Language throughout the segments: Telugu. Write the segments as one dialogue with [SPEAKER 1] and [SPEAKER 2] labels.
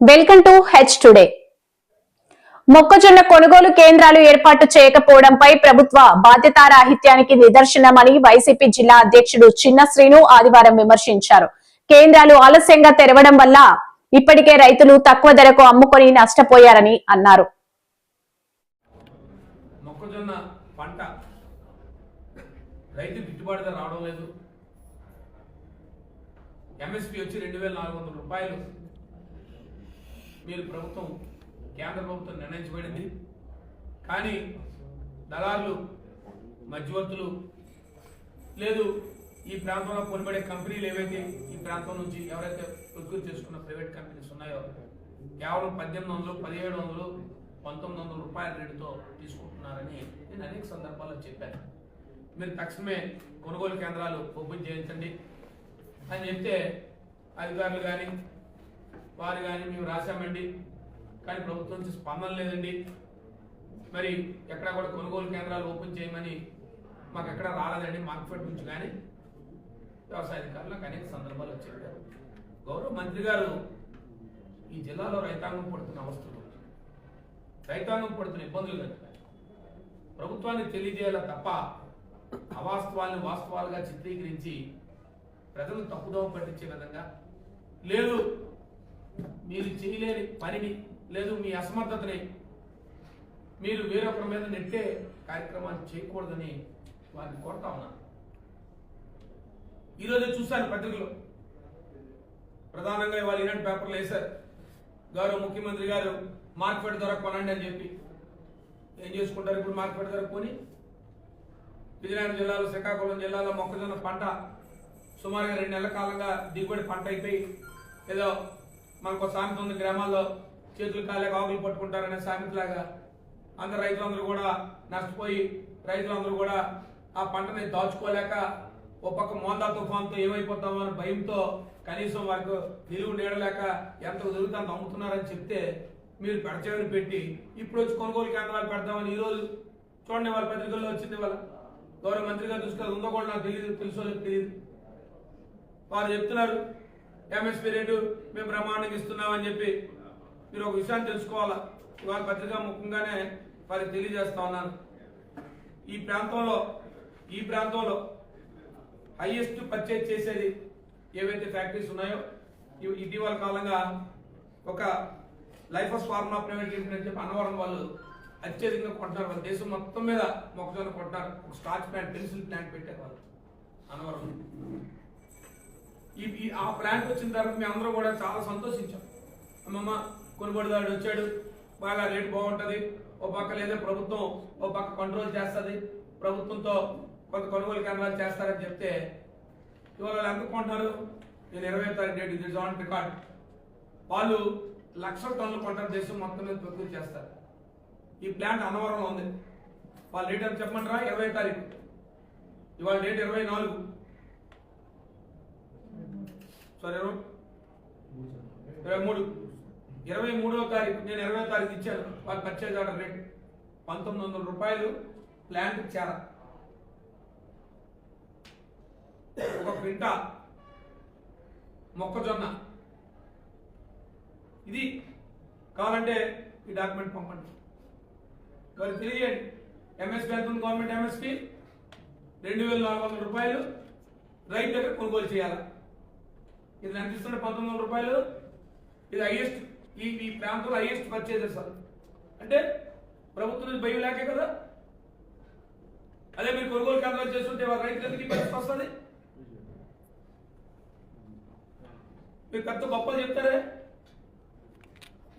[SPEAKER 1] Welcome to H today. మొక్కజొన్న కొనుగోలు కేంద్రాలు ఏర్పాటు చేయకపోవడంపై ప్రభుత్వ బాధ్యతారాహిత్యానికి నిదర్శనమని వైసీపీ జిల్లా అధ్యక్షుడు చిన్న శ్రీను ఆదివారం విమర్శించారు. కేంద్రాలు ఆలస్యంగా తెరవడం వల్ల ఇప్పటికే రైతులు తక్కువ ధరకు అమ్ముకొని నష్టపోయారని అన్నారు.
[SPEAKER 2] మొక్కజొన్న పంట రైతు గిట్టుబాటు ధర రావడం లేదు. ఎంఎస్పి వచ్చి రెండు వేల నాలుగు వందల రూపాయలు మీరు ప్రభుత్వం కేంద్ర ప్రభుత్వం నిర్ణయించబడింది. కానీ దళారులు మధ్యవర్తులు లేదు ఈ ప్రాంతంలో కొనబడే కంపెనీలు ఏవైతే ఈ ప్రాంతం నుంచి ఎవరైతే ఉత్పత్తి చేసుకున్న ప్రైవేట్ కంపెనీస్ ఉన్నాయో కేవలం పద్దెనిమిది వందలు పదిహేడు వందలు పంతొమ్మిది వందల రూపాయల రేటుతో తీసుకుంటున్నారని నేను అనేక సందర్భాల్లో చెప్పాను. మీరు తక్షణమే కొనుగోలు కేంద్రాలు ఓపెన్ చేయించండి. అని చెప్తే అధికారులు కానీ వారు కానీ మేము రాశామండి. కానీ ప్రభుత్వం నుంచి స్పందన లేదండి. మరి ఎక్కడ కూడా కొనుగోలు కేంద్రాలు ఓపెన్ చేయమని మాకు ఎక్కడ రాలేదండి. మార్కెట్ నుంచి కానీ వ్యవసాయ అధికారులకు అనేక సందర్భాలు చెప్పారు. గౌరవ మంత్రి గారు ఈ జిల్లాలో రైతాంగం పడుతున్న అవస్థలు రైతాంగం పడుతున్న ఇబ్బందులు కనుక ప్రభుత్వానికి తెలియజేయాల తప్ప అవాస్తవాన్ని వాస్తవాలుగా చిత్రీకరించి ప్రజలు తప్పుదోవ పట్టించే విధంగా లేదు. మీరు చేయలేని పనిని లేదు మీ అసమర్థతని మీరు వేరొకరి మీద నెట్టే కార్యక్రమాన్ని చేయకూడదని వారిని కోరుతా ఉన్నాను. ఈరోజే చూశాను పత్రికలో. ప్రధానంగా ఇవాళ ఇలాంటి పేపర్లు వేశారు. గౌరవ ముఖ్యమంత్రి గారు మార్కెట్ ధర కొనండి అని చెప్పి. ఏం చేసుకుంటారు ఇప్పుడు మార్కెట్ ధర కొని విజయనగరం జిల్లాలో శ్రీకాకుళం జిల్లాలో మొక్కజొన్న పంట సుమారుగా రెండు నెలల కాలంగా దిగుబడి పంట అయిపోయి ఏదో మనకు ఒక సామెత ఉంది గ్రామాల్లో చేతులు కాలేక ఆకులు పట్టుకుంటారనే సామెతలాగా. అందరు రైతులందరూ కూడా నష్టపోయి రైతులందరూ కూడా ఆ పంటని దాచుకోలేక ఒక పక్క మోందా తుఫాన్తో ఏమైపోతామో అని భయంతో కనీసం వారికి నిలువు నీడలేక ఎంత దొరుకుతుందో అంత అమ్ముతున్నారని చెప్తే మీరు పెడచేవని పెట్టి ఇప్పుడు వచ్చి కొనుగోలు కేంద్రాలు పెడతామని ఈరోజు చూడండి వాళ్ళ పత్రికల్లో వచ్చింది వాళ్ళ గౌరవ మంత్రి గారు చూసుకొని ఉందో కూడా నాకు తెలియదు తెలుసో తెలియదు వారు చెప్తున్నారు ఎంఎస్పీ రేటు మేము బ్రహ్మాండంగా ఇస్తున్నామని చెప్పి మీరు ఒక విషయాన్ని తెలుసుకోవాలా? ఇవాళ పత్రికా ముఖ్యంగానే వారికి తెలియజేస్తా ఉన్నాను. ఈ ప్రాంతంలో ఈ ప్రాంతంలో హైయెస్ట్ పర్చేజ్ చేసేది ఏవైతే ఫ్యాక్టరీస్ ఉన్నాయో ఇవి- ఇటీవల కాలంగా ఒక life of pharma private limited అని చెప్పి అన్నవరం వాళ్ళు అత్యధికంగా కొంటున్నారు. వాళ్ళ దేశం మొత్తం మీద మొక్కజొన్న కొంటున్నారు. ఒక స్టార్చ్ ప్లాంట్ పెన్సిల్ ప్లాంట్ పెట్టారు వాళ్ళు. అన్నవరం ఈ ఆ ప్లాంట్ వచ్చిన తర్వాత మేము అందరూ కూడా చాలా సంతోషించాం. అమ్మమ్మ కొనుబడిదారుడు వచ్చాడు. బాగా రేటు బాగుంటుంది. ఓ పక్క లేదా ప్రభుత్వం ఓ పక్క కంట్రోల్ చేస్తుంది. ప్రభుత్వంతో కొంత కొనుగోలు కేంద్రాలు చేస్తారని చెప్తే ఇవాళ వాళ్ళు ఎంత కొంటారు నేను ఇరవై తారీఖు డేట్ ఇది ఆన్ రికార్డ్ వాళ్ళు లక్షల టన్నులు కొంటారు. దేశం మొత్తం మీద ప్రకృతి చేస్తారు. ఈ ప్లాంట్ అన్నవరంలో ఉంది. వాళ్ళ డేట్ అని చెప్పమంటారా? ఇరవై తారీఖు. ఇవాళ డేట్ ఇరవై నాలుగు. సారీ ఇరవై మూడు. ఇరవై మూడవ తారీఖు నేను ఇరవై తారీఖు ఇచ్చాను. వాళ్ళ పర్చేజ్ ఆర్డర్ రేట్. పంతొమ్మిది వందల రూపాయలు ప్లాంట్ చేర ఒక క్వింటా మొక్కజొన్న. ఇది కావాలంటే ఈ డాక్యుమెంట్ పంపండి. వారికి తెలియజేయండి. ఎంఎస్పీ ఎంత గవర్నమెంట్ ఎంఎస్పీ రెండు వేల నాలుగు వందల రూపాయలు. రైతు దగ్గర కొనుగోలు చేయాలి? ఇది కనిపిస్తుంటే పంతొమ్మిది వందల రూపాయలు. ఇది హైయెస్ట్ ఈ ఈ ప్రాంతంలో హైయెస్ట్ పర్చేజెస్ సార్. అంటే ప్రభుత్వం నుంచి భయం లేకే కదా? అదే మీరు కొనుగోలు కేంద్రాలు చేస్తుంటే రైతులకి పరిస్థితి వస్తుంది. మీరు పెద్ద గొప్పలు చెప్తారే?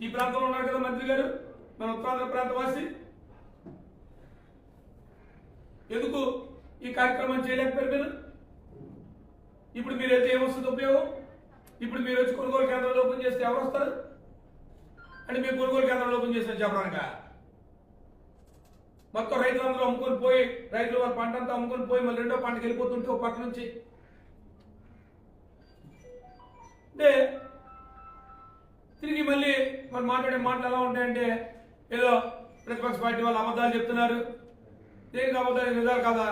[SPEAKER 2] ఈ ప్రాంతంలో ఉన్నారు కదా మంత్రి గారు? మన ఉత్తరాంధ్ర ప్రాంతవాసి. ఎందుకు ఈ కార్యక్రమం చేయలేకపోయారు మీరు? ఇప్పుడు మీరు అయితే ఏమొస్తుంది ఉపయోగం? ఇప్పుడు మీరు వచ్చి కొనుగోలు కేంద్రాలు ఓపెన్ చేస్తే ఎవరు వస్తారు? అంటే మీరు కొనుగోలు కేంద్రాలు ఓపెన్ చేసిన చెప్పడానిక? మొత్తం రైతులందరూ అమ్ముకొని పోయి రైతులు వాళ్ళ పంట అంతా అమ్ముకొని పోయి మళ్ళీ రెండో పంటకి వెళ్ళిపోతుంటే ఒక పక్క నుంచి. అంటే తిరిగి మళ్ళీ మరి మాట్లాడే మాటలు ఎలా ఉంటాయంటే ఏదో ప్రతిపక్ష పార్టీ వాళ్ళు అబద్ధాలు చెప్తున్నారు. దేనికి అబద్ధాలు నిజాలు కాదా?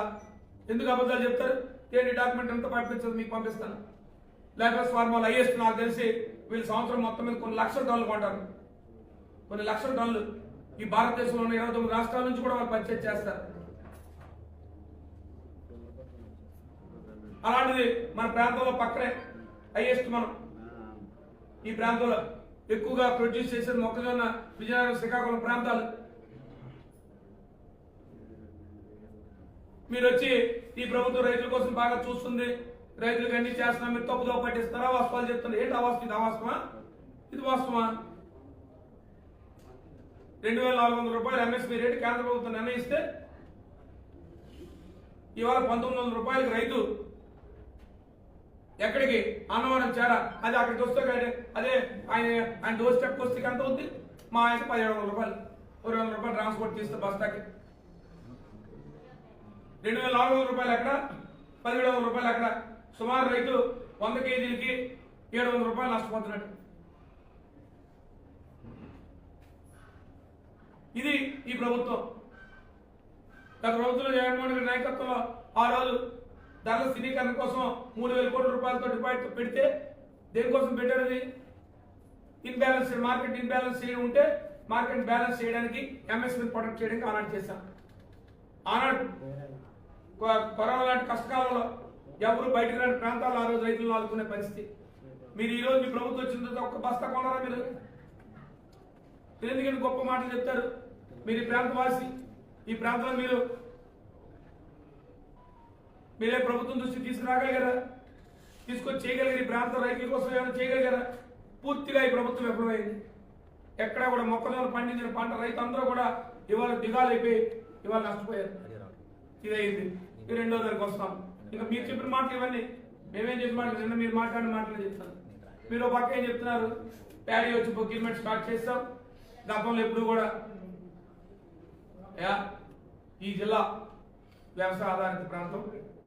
[SPEAKER 2] ఎందుకు అబద్ధాలు చెప్తారు? ఏంటి డాక్యుమెంట్ అంతా పంపించదు మీకు పంపిస్తాను. లేకపోతే ఫార్మాల్ హైయెస్ట్ నాకు తెలిసి వీళ్ళు సంవత్సరం మొత్తం మీద కొన్ని లక్షల టన్నులు కొంటారు. కొన్ని లక్షల టన్నులు. ఈ భారతదేశంలో ఉన్న ఇరవై తొమ్మిది రాష్ట్రాల నుంచి కూడా వాళ్ళు పర్చేజ్ చేస్తారు. అలాంటిది మన ప్రాంతంలో పక్కనే హైయెస్ట్ మనం. ఈ ప్రాంతంలో ఎక్కువగా ప్రొడ్యూస్ చేసేది మొక్కజొన్న విజయనగరం శ్రీకాకుళం ప్రాంతాలు. మీరు వచ్చి ఈ ప్రభుత్వం రైతుల కోసం బాగా చూస్తుంది. రైతులకు అన్ని చేస్తున్నాం మీరు తప్పుదో పట్టిస్తారా? వాస్తవాలు చెప్తున్నారు ఏంటి అవాస్తవం ఇది అవాస్తవా ఇది వాస్తవా రెండు వేల నాలుగు వందల రూపాయలు ఎంఎస్పీ రేటు కేంద్ర ప్రభుత్వం నిర్ణయిస్తే ఇవాళ పంతొమ్మిది వందల రూపాయలకి రైతు ఎక్కడికి? అన్నవరం చేరా. అది అక్కడికి వస్తే అదే ఆయన ఆయన డోర్ స్టెప్ వస్తే ఎంత ఉంది మా ఆయన పదిహేడు వందల రూపాయలు. ఇరవై వందల రూపాయలు ట్రాన్స్పోర్ట్ చేస్తే బస్తాకి రెండు వేల నాలుగు వందల రూపాయలు ఎక్కడ? పదిహేడు వందల రూపాయలు ఎక్కడ? సుమారు రైతు వంద కేజీలకి ఏడు వందల రూపాయలు నష్టపోతున్నాడు ఇది ఈ ప్రభుత్వం గత రోజుల్లో జగన్మోహన్ రెడ్డి నాయకత్వంలో ఆ రోజు ధరల స్థిరీకరణ కోసం మూడు వేల కోట్ల రూపాయలతో డిపాజిట్ పెడితే దేనికోసం పెట్టారని అది ఇన్బ్యాలెన్స్ మార్కెట్ ఇన్బ్యాలెన్స్ చేయడం ఉంటే మార్కెట్ బ్యాలెన్స్ చేయడానికి ఎంఎస్పీ ప్రొటెక్ట్ చేయడానికి ఆనాడు చేశాం ఆనాడు కరోనా లాంటి కష్టకాలంలో ఎవరు బయటకు రాని ప్రాంతాల్లో ఆ రోజు రైతులను ఆదుకునే పరిస్థితి. మీరు ఈ రోజు మీ ప్రభుత్వం వచ్చిన తర్వాత ఒక్క బస్తా కొనరా మీరు? మీరు ఎందుకంటే గొప్ప మాటలు చెప్తారు? మీరు ఈ ప్రాంతవాసి ఈ ప్రాంతంలో మీరు మీరే ప్రభుత్వం దృష్టి తీసుకురాగలిగారా? తీసుకొచ్చి చేయగలిగారు ఈ ప్రాంత రైతుల కోసం ఏమైనా చేయగలిగారా? పూర్తిగా ఈ ప్రభుత్వం విఫలమైంది ఎక్కడా కూడా మొక్కజొన్న పండించిన పంట రైతు అందరూ కూడా ఇవాళ దిగాలైపోయి ఇవాళ నష్టపోయారు. ఇదైంది. రెండో దానికి వస్తాం. ఇంకా మీరు చెప్పిన మాటలు ఇవన్నీ. మేమేం చెప్పిన మాటలు నిన్న మీరు మాట్లాడిన మాటలు చెప్తాను మీరు పక్క ఏం చెప్తున్నారు? ప్యాడీ వచ్చి ప్రొక్యూర్మెంట్ స్టార్ట్ చేస్తాం. గతంలో ఎప్పుడు కూడా యా, ఈ జిల్లా వ్యవసాయ ఆధారిత ప్రాంతం.